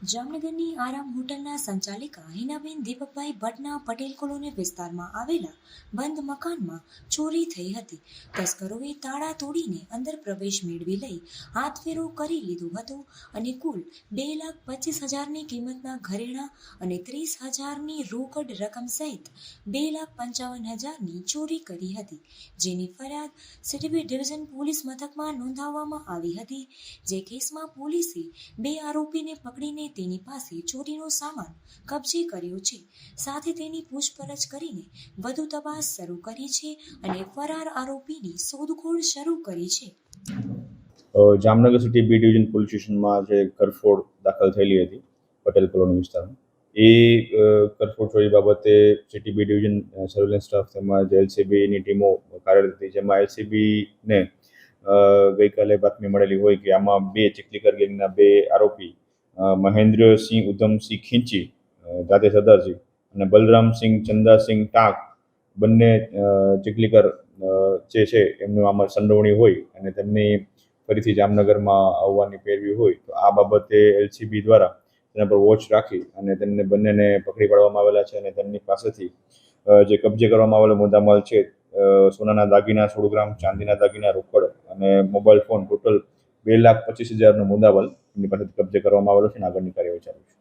જામનગરની આરામ હોટલના સંચાલિકા હિનાબેન દીપકભાઈ ભટ્ટના પટેલ કોલોની વિસ્તારમાં આવેલા બંધ મકાનમાં ચોરી થઈ હતી. તસ્કરોએ તાળા તોડીને અંદર પ્રવેશ મેળવી લઈ હાથફેરો કરી લીધો હતો અને કુલ બે લાખ પચીસ હજારની કિંમતના ઘરેણાં અને ત્રીસ હજારની રોકડ રકમ સહિત બે લાખ પંચાવન હજારની ચોરી કરી હતી, જેની ફરિયાદ સિટી ડિવિઝન પોલીસ મથકમાં નોંધાવવામાં આવી હતી. જે કેસમાં પોલીસે બે આરોપીને પકડીને તેની પાસે ચોરીનો સામાન કબજે કર્યો છે. સાથે તેની પૂછપરછ કરીને વધુ તપાસ શરૂ કરી છે અને ફરાર આરોપીની શોધખોળ શરૂ કરી છે. Jamnagar city B division police સ્ટેશનમાં જે કરફોડ દાખલ થયેલી હતી, પટેલ કોલોની વિસ્તારમાં, એ કરફોડ ચોરી બાબતે city B division surveillance staff તેમજ એલસીબીની ટીમો કાર્યરત હતી, જેમાં એલસીબીને ગઈકાલે બાતમી મળેલી હોય કે આમાં બે ચીખલીકર ગેંગના બે આરોપી મહેન્દ્રસિંહ ઉધમસિંહ ખીંચી જાતે સરદારજી અને બલરામસિંહ, ચંદાસિંહ ટાંક બંને ચીખલીકર જે છે એમનું આમાં સંડોવણી હોય અને તેમની ફરીથી જામનગરમાં આવવાની પેરવી હોય, તો આ બાબતે એલસીબી દ્વારા તેના પર વોચ રાખી અને તેમને બંનેને પકડી પાડવામાં આવેલા છે અને તેમની પાસેથી જે કબજે કરવામાં આવેલો મુદ્દામાલ છે સોનાના દાગીના સોળ ગ્રામ, ચાંદીના દાગીના રોકડ અને મોબાઈલ ફોન ટોટલ બે લાખ પચીસ હજારનો મુદ્દામાલ એમની પાસેથી કબજે કરવામાં આવેલો છે અને આગળની કાર્યવાહી ચાલુ છે.